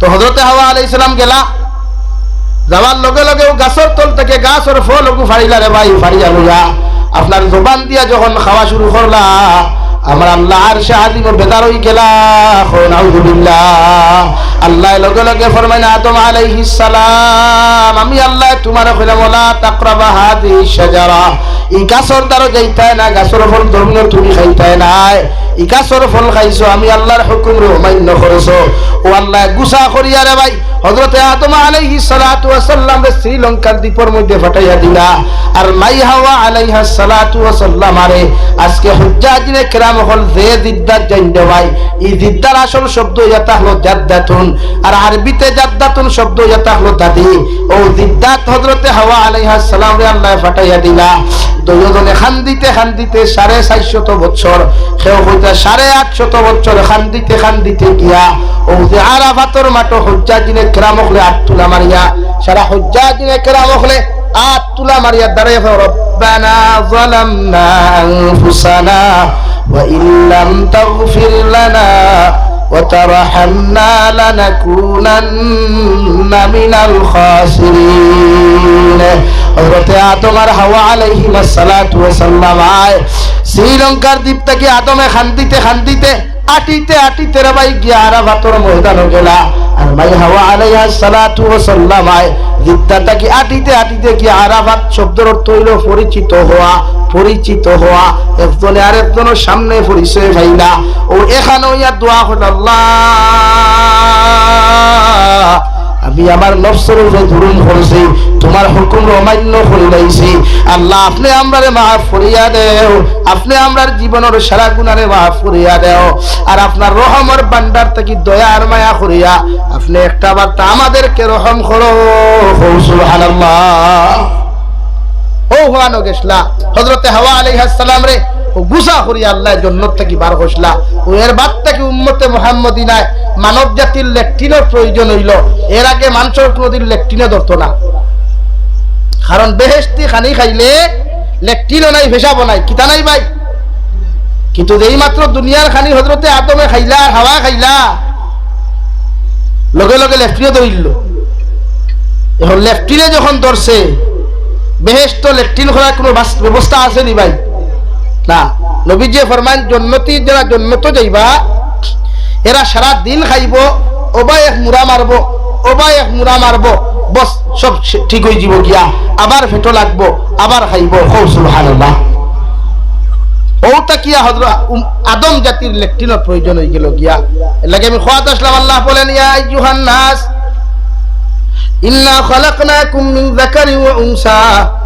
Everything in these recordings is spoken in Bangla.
তো হজরতে হাওয়া আলাই ইসলাম গেলা। যাওয়ার লগে লগে ও গাছর তল থেকে গাছর ফল ওগু ফাড়িলা রে ভাই, ফাড়িয়া লইয়া। আপনার জোবান দিয়া যখন খাওয়া শুরু করলা আমার আল্লাহ আর সে আজিম বেদার হই গেলা। আল্লাহ লগে লগে ফরমাইনা, আদম আলাইহিস সালাম, আমি আল্লাহ তোমার কইলাম, ওলা তাকরাবা হাদি গাছর দ্বারা যাইতায় না, গাছর ফল ধর্মীয় তুমি খাইতায় নাই। ই গাছর ফল খাইছো, আমি আল্লাহর হুকুম অমান্য করেছ। ও আল্লাহ, গুসা করিয়া রে ভাই, হযরতে আদম আলাইহিস সালাতু ওয়াস সালাম রে শ্রীলঙ্কার দ্বীপের মধ্যে ফাটাইয়া দিলা। আর মাই হাওয়া আলাইহাস সালাতু ওয়াস সালাম আরে, আজকে হুজ্জাজিনে কেরাম হল যে জিদ্দাত জানতে ভাই। এই জিদ্দার আসল শব্দ হলো জাদ্দাতুন, আর আরবিতে জাদ্দাতুন শব্দ হলো দাদি। ও হাওয়া সালাম রে আল্লাহ ফাটাইয়া দিলা। দুজনে খান্দিতে খান্দিতে সাড়ে চারশত বছর, সেও হইতা সাড়ে আটশত বছর খান্দিতে খান্দিতে গিয়া ও যে আরাফাতর মাটো হজ্জা মারিয়া। সারা হজ্জা কেরাম আর তুলা মারিয়া দাঁড়াই রব্বানা জালামনা আনফুসানা ওয়া ইল্লাম তাগফির লানা ওয়া তারহামনা লানাকুনান্না মিনাল খাসিরিন। হযরত আদম আর হাওয়া আলাইহিমাস সালাতু ওয়া সাল্লাম শ্রীলঙ্কার দ্বীপ থেকে আদমে খান্দিতে খান্দিতে আটিতে আটিতে রাবাই গিয়া আরাফাতর ময়দান গেলা। আর মাই হাওয়া আলাইহাস সালাতু ওয়া সাল্লাম আয় দ্বীপটা কি আটিতে আটিতে কি আরাফাত শব্দের অর্থ হইল পরিচিত হওয়া পরিচিত হওয়া। একজনে আর একজনের সামনে পরিচয় ভাইলা ও এখানে ইয়া দোয়া হল আল্লাহ। আমি আমার নফসের ধরুন করেছি, তোমার হুকুম অমান্য করে লাইছি আল্লাহ, আপনি আমরারে মাফ করিয়া দেও, আপনি আমরার জীবনের সারা গুণারে মাফ করিয়া দেও, আর আপনার রহমর বান্ডার থেকে দয়া আর মায়া করিয়া আপনি একটা বার্তা আমাদেরকে রহম করো। সুবহানাল্লাহ। ও হওয়ানো গেছলা হজরতে হাওয়া আলাইহিস সালাম রে গুসা করি আল্লাহ, জন্নত থেকে বার হসলা ও এর বাদ থেকে উম্মতে মুহাম্মদিনায় মানব জাতির লেট্রিনের প্রয়োজন হইল। এর আগে মানুষের কোনোদিন লেট্রিনে ধরতো না। কারণ বেহেস্তি খানি খাইলে লেট্রিনও নাই ভেসাবো নাই, কিতা নাই ভাই? কিন্তু এই মাত্র দুনিয়ার খানি হজরতে আদমে খাইলা, হাওয়া খাইলা। লগে লগে লেট্রিনে ধরিল। এখন লেফটিনে যখন ধরছে বেহেস্ত লেট্রিন করার কোনো বাস- ব্যবস্থা আছে নি ভাই। না নবীজে ফরমান জন্মতি যারা জন্মত যাইবা, এরা সারা দিন খাইব ওবা এক মুড়া মারব ওবা এক মুড়া মারব, বস, সব ঠিক হয়ে যাব গিয়া। আবার ফেটো লাগবো, আবার খাইব কৌসুল হানুল্লাহ ওটা কিয়া হজরা আদম জাতির লেট্রিন প্রয়োজন হয়ে গেল গিয়া। লাগে আমি খোয়াত আসলাম, আল্লাহ বলেন, ইয়া ইউহান ইন্না খালাকনাকুম মিন যাকারি ওয়া উনসা।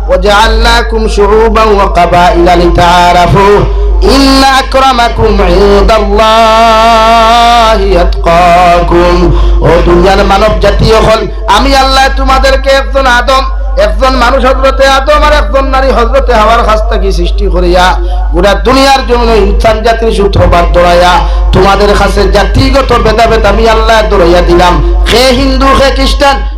وجعلناكم شعوبا وقبائل لتعارفوا إن أكرمكم عند الله يتقاكم ও দুনিয়ার মানব জাতীয় হল আমি আল্লাহ তোমাদেরকে একজন আদম একজন মানুষ হজরতে আদম আর একজন নারী হজরতে হওয়ার কাছ থেকে সৃষ্টি করিয়া গোটা দুনিয়ার জন্য ইনসান জাতির সূত্রপাত দৌড়াইয়া তোমাদের কাছে জাতিগত ভেদাভেদ আমি আল্লাহ দৌড়াইয়া দিলাম খে হিন্দু খে খ্রিস্টান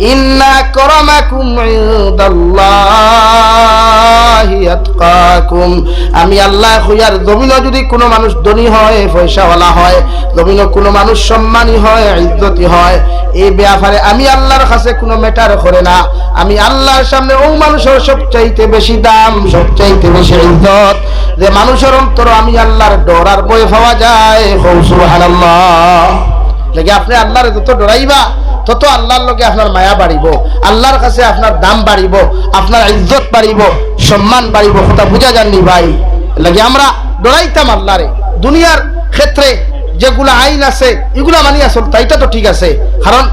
ইন্না করমাকুম আতকাকুম। আমি আল্লাহ খুয়ার জমিনও যদি কোনো মানুষ ধনী হয়, পয়সাওয়ালা হয়, জমিনও কোনো মানুষ সম্মানী হয়, ইজ্জতি হয়, এই ব্যাপারে আমি আল্লাহর কাছে কোনো ম্যাটার করে না। আমি আল্লাহর সামনে ও মানুষের সবচাইতে বেশি দাম, সবচাইতে বেশি ইজ্জত। যে মানুষের অন্তর আমি আল্লাহর ডর আর বই পাওয়া যায় হৌ সুবহানাল্লাহ। লেগে আপনি আল্লাহর যত ডরাইবা? তত আল্লাহর লগে আপনার মায়া বাড়িব, আল্লাহর কাছে আপনার দাম বাড়িব, আপনার ইজ্জত বাড়িব, সম্মান বাড়িব, কথা বুঝা যাননি ভাই। লাগে আমরা ডরাইতাম আল্লাহরে। দুনিয়ার ক্ষেত্রে যেগুলা আইন আছে, এগুলা মানিয়া চলতা এটা তো ঠিক আছে। কারণ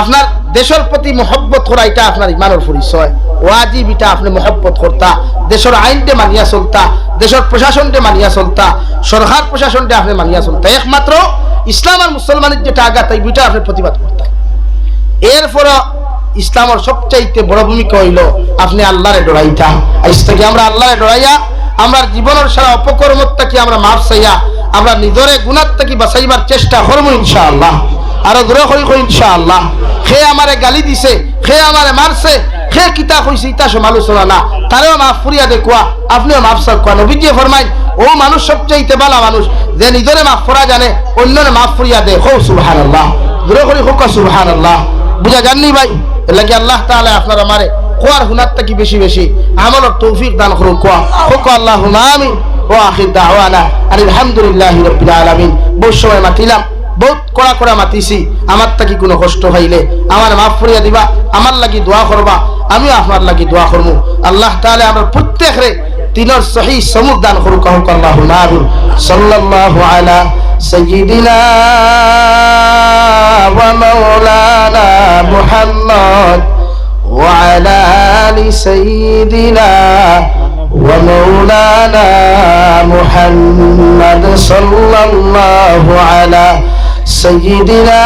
আপনার দেশের প্রতি মহব্বত করা এটা আপনার ইমানের পরিচয়। ওয়াজিব এটা আপনি মহব্বত করতা। দেশের আইনটে মানিয়া চলতা দেশের প্রশাসনটে মানিয়া চলতা সরকার প্রশাসনটে আপনি মানিয়া চলতা একমাত্র ইসলাম আর মুসলমানের যেটা আঘাত এই দুইটা আপনি প্রতিবাদ করতা এরপর ইসলামের সবচাইতে বড় ভূমিকা হইল, আপনি আল্লাহরে ডরাইতা আজ আমরা আল্লাহরে ডরাইয়া? আমরা জীবনের সারা অপকর্মত্যাকে আমরা মাফ চাইয়া, আমরা নিজরে গুণাত্মাকে বাঁচাইবার চেষ্টা করব ইনশাআল্লাহ। আর দূরে কই কই ইনশাআল্লাহ। সে আমারে গালি দিছে সে আমারে মারছে সে কিতা কইছে ইতা সমালোচনা না। তারেও মাফ ফুরিয়া দেখুয়া, আপনিও মাফ সাক কোয়া নবীজি ফরমাই ও মানুষ সবচেয়ে বালা মানুষ, যে নিজরে মাফ করা জানে, অন্যরে মাফ ফুরিয়া দে হো সুবহানাল্লাহ, দূরে করি হোক সুবহানাল্লাহ। বুঝা জাননি ভাই? এলাকি আল্লাহ তাআলা আপনার আমারে কোয়ার হুনারটা কি বেশি বেশি? আমলের তৌফিক দান করুন কোয়া হোক আল্লাহ আমিন। ও আখির দাওয়ানা আর আলহামদুলিল্লাহি রাব্বিল আলামিন। বহু সময় মাতিলাম, বহুত কড়া কড়া মাতিছি। আমার তাকি কোনো কষ্ট হইলে? আমার মাফ করিয়া দিবা, আমার লাগি দোয়া করবা, আমিও আপনার লাগি দোয়া করব আল্লাহ তাহলে আমরা প্রত্যেকরে তিনর সহি সমুখ দান করুক হোক আল্লাহ আমিন সাল্লাল্লাহু আলা সাইয়্যিদিনা ওয়া মাওলানা মুহাম্মদ وعلى آل سيدنا ومولانا محمد صلى الله على سيدنا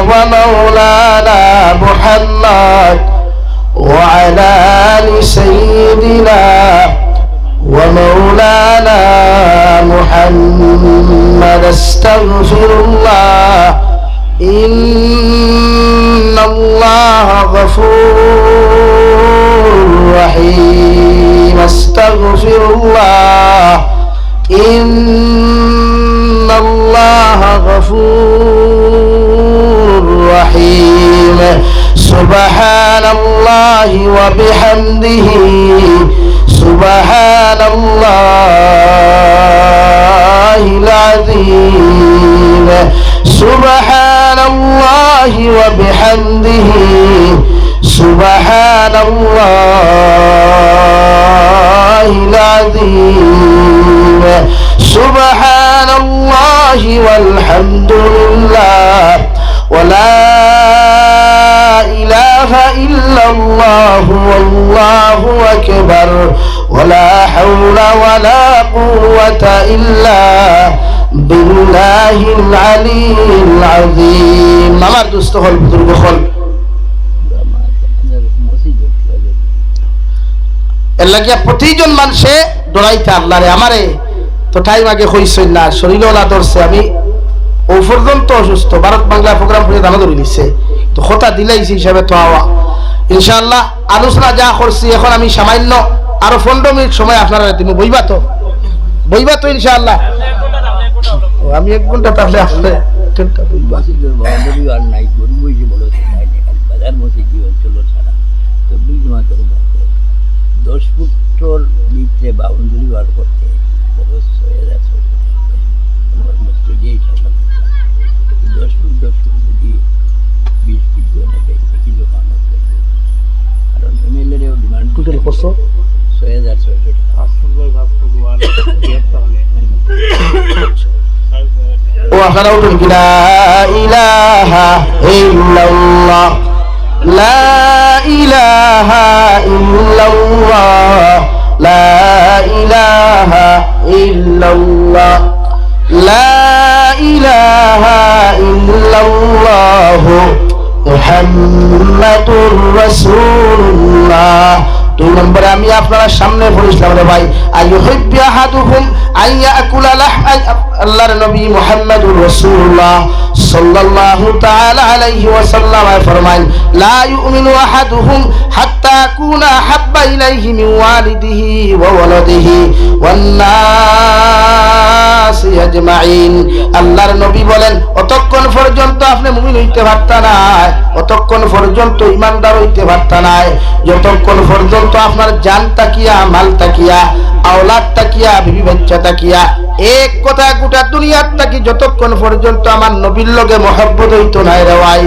ومولانا محمد وعلى آل سيدنا ومولانا محمد استغفر الله. إن الله غفور رحيم. استغفر الله. إن الله غفور رحيم. سبحان الله وبحمده. سبحان الله العظيم. سبحان الله وبحمده. سبحان الله العظيم. سبحان الله والحمد لله. ولا إله إلا الله والله أكبر ولا حول ولا قوة إلا بالله العلي العظيم আমার দুস্থ হল বুজুর্গ হল এর লাগিয়া প্রতিজন মানুষে ডরাইতে আল্লাহরে আমারে তো টাইম আগে হইছই না শরীর ওলা ধরছে আমি ও পর্যন্ত অসুস্থ ভারত বাংলা প্রোগ্রাম করে দানা ধরে নিচ্ছে তো হতা দিলাইছি হিসাবে তো আওয়া। ইনশাআল্লাহ আলোচনা যা করছি, এখন আমি সামান্য আরও পনেরো মিনিট সময় আপনারা তুমি বইবা তো? বইবা তো ইনশাআল্লাহ? আমি এক ঘণ্টা তাহলে আসলে আর বাজার ছাড়া দশ ফুটর ভিতরে বাউন্ডারি বার করতে। খরচ ছয় হাজার ছয়শো টাকা আমার মসজিদে দশ ফুট দশ ফুট যদি বিশ ফিট জনে দেয় কিন্তু মানুষ করবে কারণ এমএলএরেও ডিমান্ড টোটাল করছ ছয় হাজার ছয়শো টাকা ও আপনারা উঠুন কি লা ইলাহা ইল্লাল্লাহ লা ইলাহা ইল্লাল্লাহ লা ইলাহা ইল্লাল্লাহ লা ইলাহা ইল্লাল্লাহ মুহাম্মাদুর রাসূলুল্লাহ দুই নম্বরে আমি আপনারা সামনে পড়েছিলাম রে ভাই আইয়ুহিব্বু আহাদুহুম আইয়াকুলা লাহম আল্লাহর নবী বলেন, অতক্ষণ পর্যন্ত আপনি মুমিন হইতে পারতা না, অতক্ষণ পর্যন্ত ইমানদার হইতে পারতা না, যতক্ষণ পর্যন্ত আপনার জান তাকিয়া, মাল তাকিয়া, আওলাদ তাকিয়া, বিবি বাচ্চা তাকিয়া এক কথা গোটা দুনিয়ার তাকি যতক্ষণ পর্যন্ত আমার নবীর লগে মহব্বত হইতো নাই রেওয়াই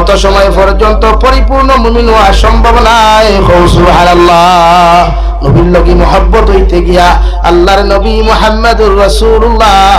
অত সময় পর্যন্ত পরিপূর্ণ মুমিন হওয়া সম্ভব নাই। সুবহানাল্লাহ। নবীর লগে মহব্বত হইতে গিয়া আল্লাহর নবী মোহাম্মদুর রাসূলুল্লাহ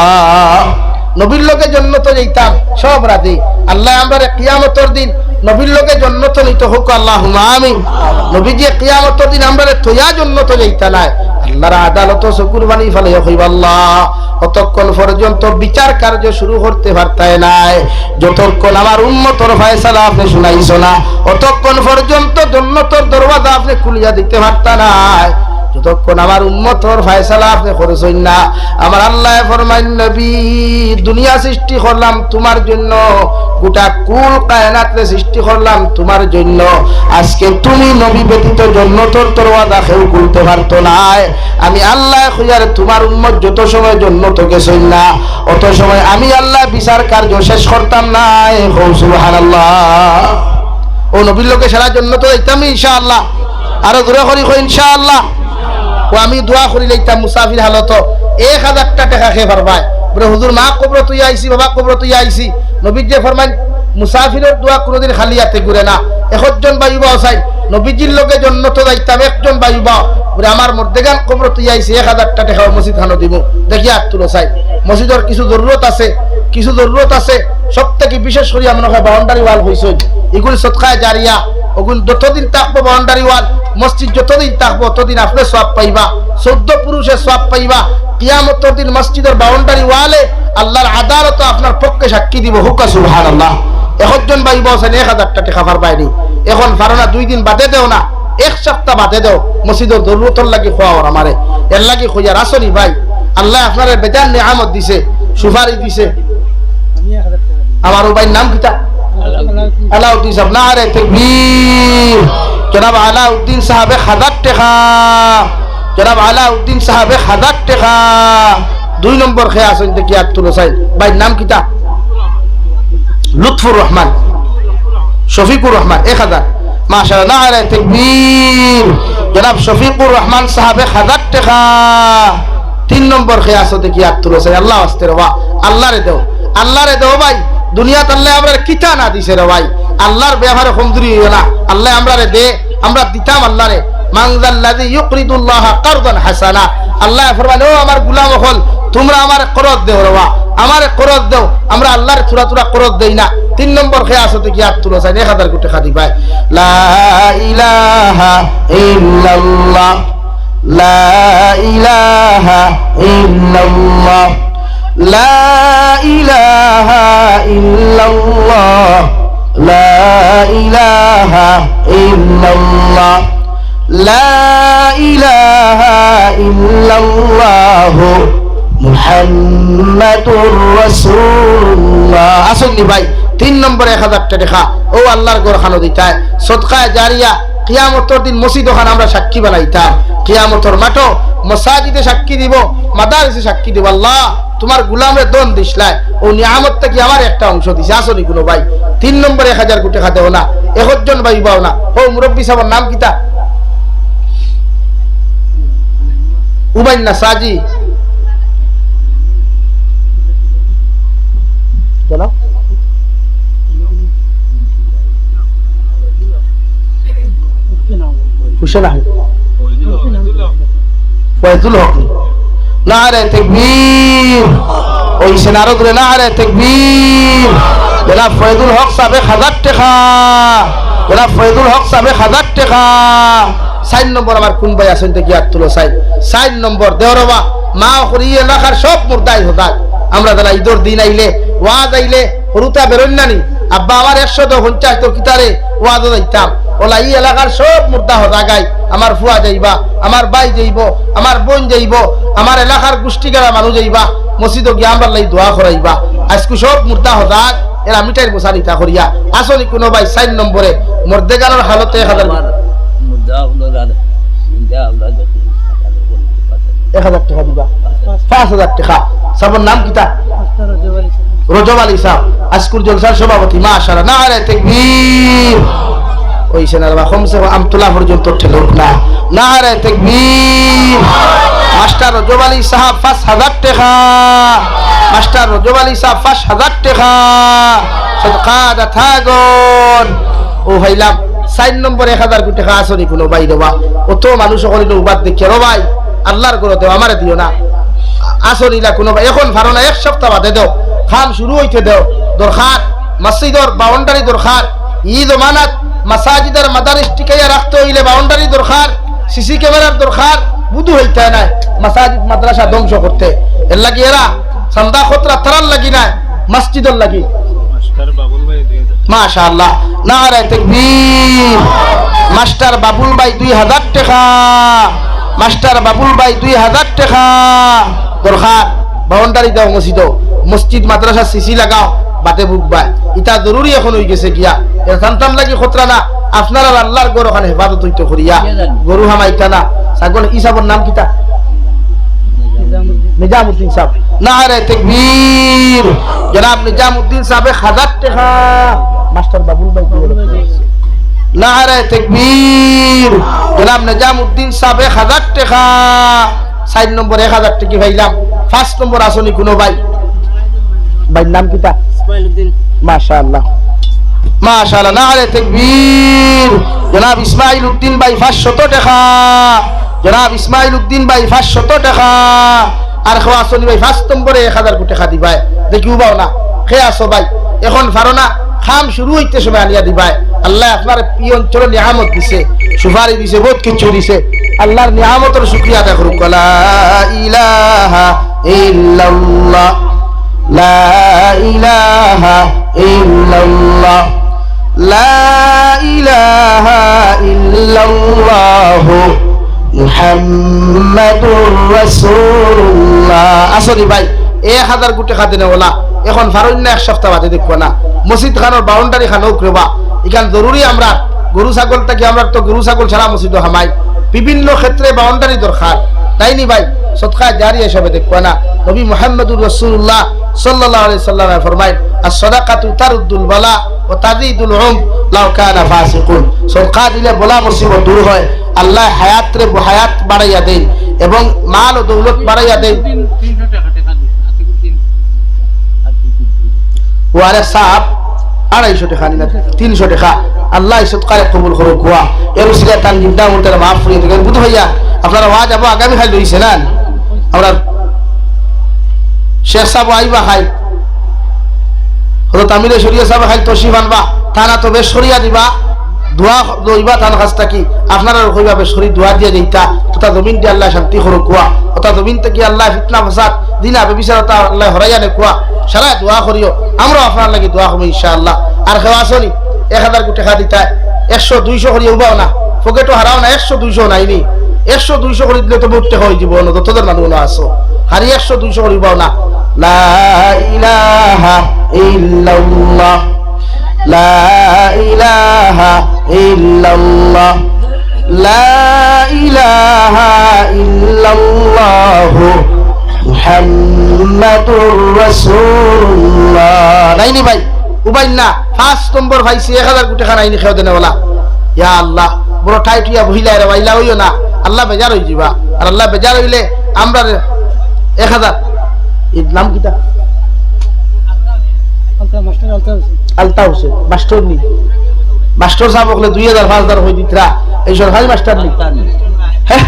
নবীর লোকে জন্নত যেতাম সব রাধি আল্লাহ আমরা কিয়ামতর দিন নবীর লোকে তো নিত হোক আল্লাহ আমি নবী যে কিয়ামতর দিন আমরা তোয়া তো যেতা নাই। আল্লাহর আদালত চকুর বানি ফেলে হইব আল্লাহ অতক্ষণ পর্যন্ত বিচার কার্য শুরু করতে পারতায় নাই, যতক্ষণ আমার উন্নতর ফয়সালা আপনি শুনাইছ না অতক্ষণ পর্যন্ত জন্নতর দরওয়াজা আপনি খুলিয়া দিতে পারতা নাই। যতক্ষণ আমার উন্মতর ফয়সালা আপনি করেছেন না, আমার আল্লাহ ফরমাইন, নবী, দুনিয়া সৃষ্টি করলাম তোমার জন্য, গোটা কুল কায়নাতলে সৃষ্টি করলাম তোমার জন্য। আজকে তুমি নবী ব্যতীত জন্নতর দরওয়াজা কেউ খুলতে পারতো নাই আমি আল্লাহ খুঁজার তোমার উন্মত যত সময় জন্নত গেছেন না, অত সময় আমি আল্লাহ বিচার কার্য শেষ করতাম নাই হৌ সুবহানাল্লাহ। ও নবীর লোকে সারা জন্য তো যাইতাম ইনশাআল্লাহ। আরও দূরে করি ইনশাআল্লাহ। ও আমি দোয়া করি লইতাম মুসাফির হালত। এক হাজারটা টাকা খেয়ে পারবাই বলে, হুজুর, মা কবর তুই আইসি বাবা কবর তুই আইসি নবীর যে ফরমান মুসাফিরের দোয়া কোনোদিন খালি হাতে ঘুরে না। একজন বায়ুবা চাই নবীজির জন্য তো যাইতাম, একজন বায়ুবা। বলে, আমার মধ্যেগান কবর তুই আইসি এক হাজারটা টাকা মসজিদ খানো দিব দেখি আর তুলো চাই মসজিদের কিছু জরুরত আছে, কিছু জরুরত আছে। সব থেকে বিশেষ করে হয় বাউন্ডারি ওয়াল হয়েছে এগুলি সৎকায় জারিয়া, ওগুলো যতদিন থাকব বাউন্ডারি ওয়াল মসজিদ যতদিন থাকব, ততদিন আপনি সব পাইবা। চোদ্দ পুরুষের সব পাইবা। কিয়ামতর দিন মসজিদের বাউন্ডারি ওয়ালে আল্লাহর আদালত আপনার পক্ষে সাক্ষী দিব। হুকা সুবহান আল্লাহ একজন ভাই বসেন এক হাজারটা টাকা ফার পায়নি। এখন পারো দুই দিন বাদে দেও না, এক সপ্তাহ বাদে দেও। মসজিদের জরুরতর লাগি খোয়া ওর আমারে এর লাগি খুঁজার আসনি ভাই, আল্লাহ আপনার বেজান নিয়ামত দিছে সুপারি দিছে। আমার ভাইয়ের নাম কিতা? আলাউদ্দিন সাহেব না রে তকবীর। জনাব আলাউদ্দিন সাহেবে হাজার টাকা। জনাব আলাউদ্দিন সাহেবে হাজার টাকা। দুই নম্বর খেয়ে আসেন দেখি আর তুলো সাহেব ভাইয়ের নাম কিতা? লুৎফুর রহমান। শফিকুর রহমান এক হাজার মাশাআল্লাহ না রে তকবীর। জনাব শফিকুর রহমান সাহেবে হাজার টাকা। তিন নম্বর খেয়ে আসো দেখি আর তুলো সাহেব আল্লাহ আসতে আল্লাহ রে দেও। আল্লাহ রে দেও ভাই। দুনিয়াত আল্লাহ আমরা কিতা না দিছে রে ভাই? আল্লাহর ব্যবহারে কমজুরি হইও না। আল্লাহ আমরা রে দে, আমরা দিতাম আল্লাহ রে মাংজাল্লাযী ইউকরিদুল্লাহ কারদান হাসানা। আল্লাহ ফরমান, ও আমার গোলাম দেও আল্লাহর দেই না। তিন চাই? খাদি লা ইলাহা লা لا إله إلا الله لا إله إلا الله لا إله إلا الله محمد رسول الله আসেননি ভাই তিন নম্বর এক হাজার টাকা ও আল্লাহর গোর খানো দিতায় সদকায় জারিয়া কিয়ামতর দিন মসজিদ ওখানে আমরা সাক্ষী বানাইতাম কিয়ামতর মাঠো মসাজিদে সাক্ষী দিব, মাদারিসে সাক্ষী দিব। আল্লাহ, তোমার গুলামের দন দিসলাই ও নিয়ামত থেকে আমার একটা অংশ দিছে। আসনি কোনো ভাই, তিন নম্বর এক হাজার কোটি খাদেও না, একজন ভাই পাও না। ও মুরব্বী সাহেবের নাম কিতা উবাইন না সাজি। জানাও হুসেন আহমেদ। ফয়জুল হক। নারে তাকবীর। ওই সেনারো ধরে, নারে তাকবীর। জনাব ফয়জুল হক সাহেব হাজার টাকা। জনাব ফয়জুল হক সাহেব হাজার টাকা। সাইন নম্বর আমার কোন ভাই আছেন দেখি আর তুলো সাইন সাইন নম্বর দেওরবা। মা করিয়ে এলাকার সব মুর্দাই হতাক আমরা যারা ঈদর দিন আইলে, ওয়াজ আইলে, হরুতা বেরোন নানি আব্বা আমার একশো তো পঞ্চাশ তো কিতারে ওয়াজও যাইতাম ওলা এই এলাকার সব মুর্দা হতাগাই আমার ফুয়া যাইবা আমার বাই যাইব আমার বোন যাইব আমার এলাকার গোষ্ঠীগারা মানুষ যাইবা মসজিদ গিয়া আমরা লাই দোয়া করাইবা। আজকে সব মুর্দা হতাক এরা মিটাই বসা নিতা করিয়া। আসনি কোনো ভাই সাইন নম্বরে মর্দেগানোর হালতে এক হাজার মুদ্রা এক হাজার টাকা দিবা। পাঁচ হাজার টাকা। সবার নাম কিতা? রজব আলী সাহ, আজকুর জলসার সভাপতি মা আশারা না রে তেকবীর। ওই সেনার বা কম আমতলা পর্যন্ত ঠেলুক না না। রে তেকবীর। মাস্টার রজব আলী সাহাব পাঁচ হাজার টাকা। মাস্টার রজব আলী সাহাব পাঁচ হাজার টাকা। সদকা থাগন। ও ভাইলাম, চার নম্বর এক হাজার কোটি টাকা আসনি কোনো বাই দেবা অত মানুষ সকলে উবাদ দেখে র ভাই, আল্লাহর করে দেও আমারে দিও না। আসরিলা কোনো এখন ভালো না, এক সপ্তাহ বাদে দেও। খাম শুরু হইতে দেও। দরকার মসজিদর বাউন্ডারি দরকার ঈদ মানাত মাসাজিদের মাদারিস টিকাইয়া রাখতে হইলে বাউন্ডারি দরকার সিসি ক্যামেরার দরকার বুধু হইতে নাই মাসাজিদ মাদ্রাসা ধ্বংস করতে। এর লাগি এরা সন্দা খতরা তারার লাগি নাই মসজিদর লাগি। মাশাআল্লাহ নারায় তাকবীর। মাস্টার বাবুল ভাই দুই হাজার টাকা। মাস্টার বাবুল ভাই দুই হাজার টাকা। দরকার বাউন্ডারি দাও মসজিদ মসজিদ, মাদ্রাসা, সিসি লাগাও, বাটে বুক বাই। ইটা জরুরি এখন হয়ে গেছে গিয়া। সন্তান লাগি খতরা না। আপনার আল্লাহর গরু ওখানে হেফাজত হইতে করিয়া গরু হামাইতা না। ছাগল ইসাবর নাম কিতা? ফার্স্ট নম্বর আসনি কোনো ভাই ভাই নাম কিতা মাশাআল্লাহ। মাশাআল্লাহ নারে তাকবীর। জনাব ইসমাইল উদ্দিন ভাই 500 টাকা। জনাব ইসমাইল উদ্দিন ভাই 500 টাকা। আর ভাই ফার্স্ট নম্বরে 1000 কোটি টাকা দিবাই দেখিও বাও না। খে আসো ভাই এখন ফারো না। খাম শুরু হইতে সময় আলিয়া দিবাই আল্লাহ আপনার এই অঞ্চলে নিয়ামত দিছে সুপারি দিছে বহুত কিছু দিছে। আল্লাহর নিয়ামতের শুকরিয়া আদায় করুক। লা ইলাহা ইল্লাল্লাহ। لا إله إلا الله لا إله إلا الله محمد رسول الله আসরি ভাই এক হাজার কোটি খাতে নেওলা এখন ফারুন্য এক সপ্তাহ বাদে দেখবো না মসজিদ খানোর বাউন্ডারি খানো করবা এখান জরুরি আমরা গরু ছাগল থাকি আমরা তো গরু ছাগল ছাড়া মসজিদ হামাই বিভিন্ন ক্ষেত্রে বাউন্ডারি দরকার তাই নি ভাই? সৎকা জারি হিসাবে দেখব না। নবী মুহাম্মদুর রাসূলুল্লাহ সাল্লাল্লাহু আলাইহি সাল্লাম ফরমায় as-sadaqatu তারুদ্দুল বালা ওয়া তাজিদুল উম লাউ কানা ফাসিকুন। সদকা দিলে বলা মুসিবত দূর হয়। আল্লাহ হায়াত রে হায়াত বাড়াইয়া দেন এবং মাল ও দৌলত বাড়াইয়া দেন। ওয়ারে সাহাব, আড়াইশো টাকা নিনা তিনশো টাকা। আল্লাহ সৎকারে কবুল করুক গোয়া এর উসিলা তান জিন্দা মুলতার মাফ করিয়ে দেবেন। বুধ ভাইয়া, আপনারা ওয়া যাব, আগামী খাই লইছে না? আমরা শেখ সাহেব আইবা খাই। হতো তামিলে সরিয়া সাহেব খাই তসিফ আনবা। থানা তো বেশ সরিয়া দিবা। দোয়া দইবা তার কাছ থাকি আপনারা কইবা বেশ সরি, দোয়া দিয়ে দিতা ওটা জমিন দিয়ে আল্লাহ শান্তি করুক কুয়া ওটা জমিন থেকে আল্লাহ ফিতনা, ফাসাদ, দিনা বেবিচারতা আল্লাহ হরাইয়া নে কুয়া সারা দোয়া করিও। আমরা আপনার লাগি দোয়া করব, ইনশাআল্লাহ। আর খেওয়া আসনি? এক হাজার কোটি টাকা দিতা একশো, দুইশো করি উবাও না। পকেটও হারাও না, একশো, দুইশো নাইনি। একশো, দুইশো করে দিলে তো বহুত টাকা হয়ে যাব যতদের মানুষ না আসো হারি একশো, দুইশো করে উবাও না। লা নাইনি ভাই, উবাই না। ফার্স্ট নম্বর ভাইছি, এক হাজার কোটি খানা খেয়ে দেনে ইয়া আল্লাহ বড় ঠাই টুইয়া বহিলা রে, বাইলা হইও না। আল্লাহ বেজার হই যাবা আর আল্লাহ বেজার হইলে আমরা এক হাজার। এর নাম কিটা আলতা হোসেন মাস্টার নি। মাস্টার সাহেব বলে দুই হাজার পাঁচ হাজার হয়ে দিতরা। এই সরকারি মাস্টার নি। হ্যাঁ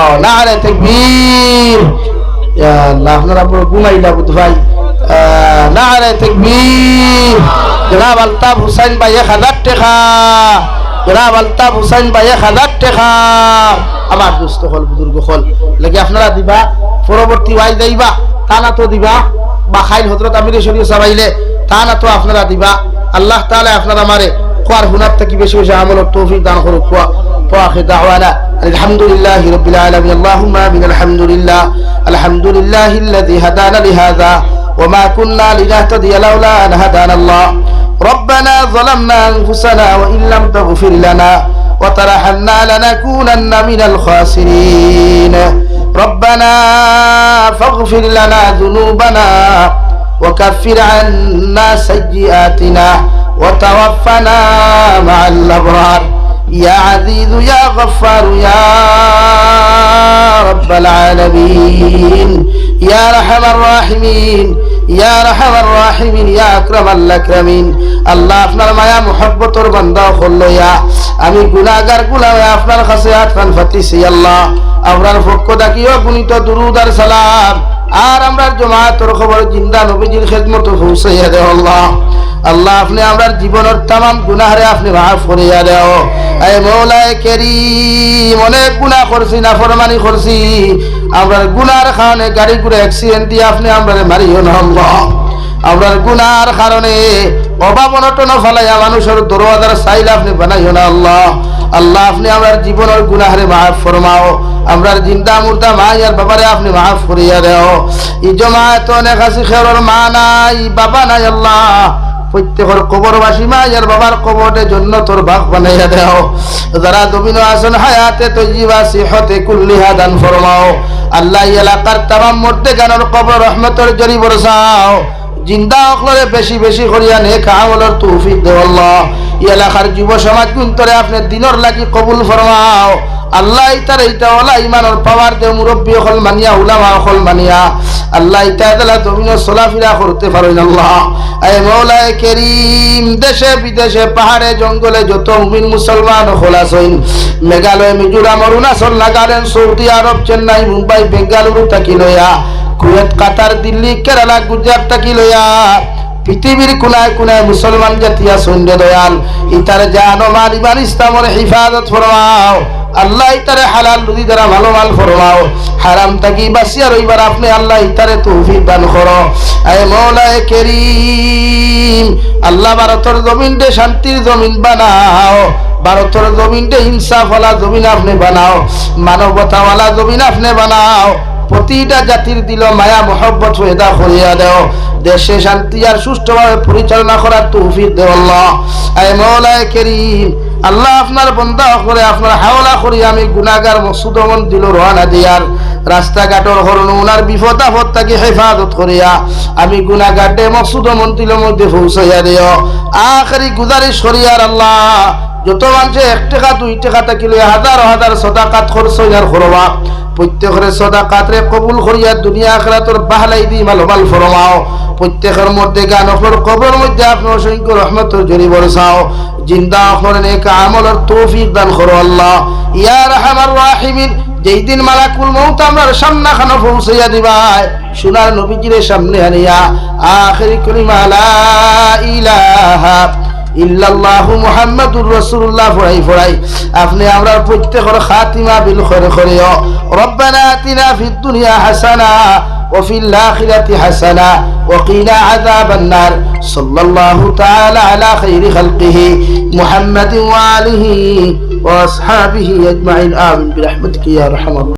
ও না রে তাকবীর ইয়া আল্লাহ, আপনারা বড় ঘুমাইলা বুধ ভাই না রে তাকবীর জনাব আলতাফ হুসাইন ভাই এক হাজার টাকা জনাব আলতাফ হুসাইন ভাই এক হাজার টাকা আমার দুস্থ হল বুজুর্গ হল লাগে আপনারা দিবা পরবর্তী ওয়াই যাইবা তা না তো দিবা বা খাইল হজরত আমির শরীয় সাবাইলে তা না তো আপনারা দিবা আল্লাহ তাআলা আপনারা আমারে কোয়ার হুনার থেকে বেশি বেশি আমলের তৌফিক দান করুক কোয়া واخر دعوانا الحمد لله رب العالمين اللهم امين الحمد لله الحمد لله الذي هدانا لهذا وما كنا لنهتدي لولا أن هدانا الله. ربنا ظلمنا أنفسنا وإن لم تغفر لنا وترحمنا لنكونن من الخاسرين. ربنا فاغفر لنا ذنوبنا وكفر عنا سيئاتنا وتوفنا مع الأبرار. يا عزيز يا غفار يا رب العالمين يا رحم الراحمين يا رحم الراحمين يا أكرم الأكرمين আল্লাহ আপনার মায়া মোহব্বতর বান্দা হল ইয়া আমি গুনাহগার গুলাম আপনার কাছে আটকান ফাতিছি আল্লাহ আপনার পক্ষ ডাকিও গুণিত দুরুদ আর সালাম আর আমরা জমাতের খবর জিন্দা নবীজির খেদমত পৌঁছাইয়া দেও আল্লাহ আল্লাহ আপনি আমরা জীবনের তাম গুনাহরে আপনি মাফ করিয়া দেও। এ মৌলায় কেরিম, অনেক গুনাহ করছি না ফরমানি করছি। আমরা গুনার কারণে গাড়ি ঘুরে অ্যাক্সিডেন্ট দিয়ে আপনি আমরা মারিও না আল্লাহ। আমরার গুনার কারণে অভাব অনটন ফলাইয়া মানুষের দরওয়াজার সাইল আপনি বানাইও না আল্লাহ। আল্লাহ আপনি আমরার জীবনের গুনাহরে মাফ ফরমাও। আমরার জিন্দা মুর্দা মা ইয়ার বাবারে আপনি মাফ করিয়া দেও। ই জমায়েত অনেক আছে, খেরর মা নাই, বাবা নাই আল্লাহ। প্রত্যেকের কবরবাসী মা ইয়ার বাবার কবরের জন্য তোর ভাগ বানাইয়া দেও। যারা দমিন আসন হায়াতে তৈজিবা সিহতে কুল্লিহা দান ফরমাও। আল্লাহ এলাকার তামাম মরতে গানোর কবর রহমতের জরি বরসাও। জিন্দা অকলরে বেশি বেশি করিয়া নে কামলের তৌফিক দেও আল্লাহ। এই এলাকার যুব সমাজ কুন্তরে আপনি দিনর লাগি কবুল ফরমাও। আল্লাহ ইতার ইটা ওলা ইমানের পাওয়ার দেও মুরব্বী হল মানিয়া, উলামা হল মানিয়া। আল্লাহ ইটা দেলা জমিন চলাফেরা করতে পারেন আল্লাহ। এ মৌলায় কেরিম, দেশে বিদেশে পাহাড়ে, জঙ্গলে যত মুমিন মুসলমান হল আছেন, মেঘালয়, মিজোরাম, অরুণাচল, নাগাল্যান্ড, সৌদি আরব, চেন্নাই, মুম্বাই, বেঙ্গালুরু থাকি লইয়া, কুয়েত, কাতার, দিল্লি, কেরালা, গুজরাট থাকি লইয়া, পৃথিবীর কোনায় কোনায় মুসলমান জাতিয়া সৈন্য দয়াল। ইতার জানো মাল ইমান, ইসলামের হিফাজত ফরমাও। আল্লাহ ইতারে হালাল রুদি দ্বারা ভালো মাল ফরমাও, হারাম থাকি বাসিয়া রইবার আপনি আল্লাহ ইতারে তৌফিক দান করো। আয় মৌলায় কেরিম, আল্লাহ ভারতের জমিন দে শান্তির জমিন বানাও, ভারতের জমিন দে হিংসাফলা জমিন আপনি বানাও, মানবতাওয়ালা জমিন আপনি বানাও প্রতিটা জাতির দিল মায়া, মহব্বত ফেদা করিয়া দেও। দেশে শান্তি আর সুষ্ঠুভাবে পরিচালনা করার তৌফিক দেও আল্লাহ। আয় মৌলায় কেরিম, আল্লাহ আপনার বন্ধা করে, আপনার হাওলা করি আমি গুনাগার মসুদমন দিল রোহানা দিয়ার। রাস্তাঘাটর হরণ ওনার বিপদ আপদ তাকে হেফাজত করিয়া আমি গুনাগাটে মসুদমন দিল মধ্যে পৌঁছাইয়া দিও। আখরি গুজারিশ করিয়ার আল্লাহ, যত মানুষে এক টাকা, দুই টাকা থাকিলে হাজার হাজার সদাকাত খরচ হইয়ার করবা প্রত্যেকের সদাকাতরে কবুল করিয়া দুনিয়া আখরাতর বাহলাই দি মাল মাল ফরমাও। প্রত্যেকের মধ্যে গান অফর কবর মধ্যে আপনি অসংখ্য রহমতের জরি বরসাও। জিন্দা অফর নেক আমলের তৌফিক দান করো আল্লাহ। ইয়া রাহমার রাহিমিন, যেই দিন মালাকুল মৌত আমরার সামনা খানো পৌঁছাইয়া দিবাই। সোনার নবীজির সামনে আনিয়া, আখেরি কলিমা লা ইলাহা ইল্লাল্লাহু মুহাম্মাদুর রাসূলুল্লাহ ফরাই ফরাই আপনি আমরা প্রত্যেকের খাতিমা বিল খৈর করিও রব্বানা আতিনা ফিদ দুনিয়া হাসানা وفي الآخرة حسنة وقنا عذاب النار صلى الله تعالى على خير خلقه محمد وآله وأصحابه أجمعين آمين برحمتك يا أرحم الراحمين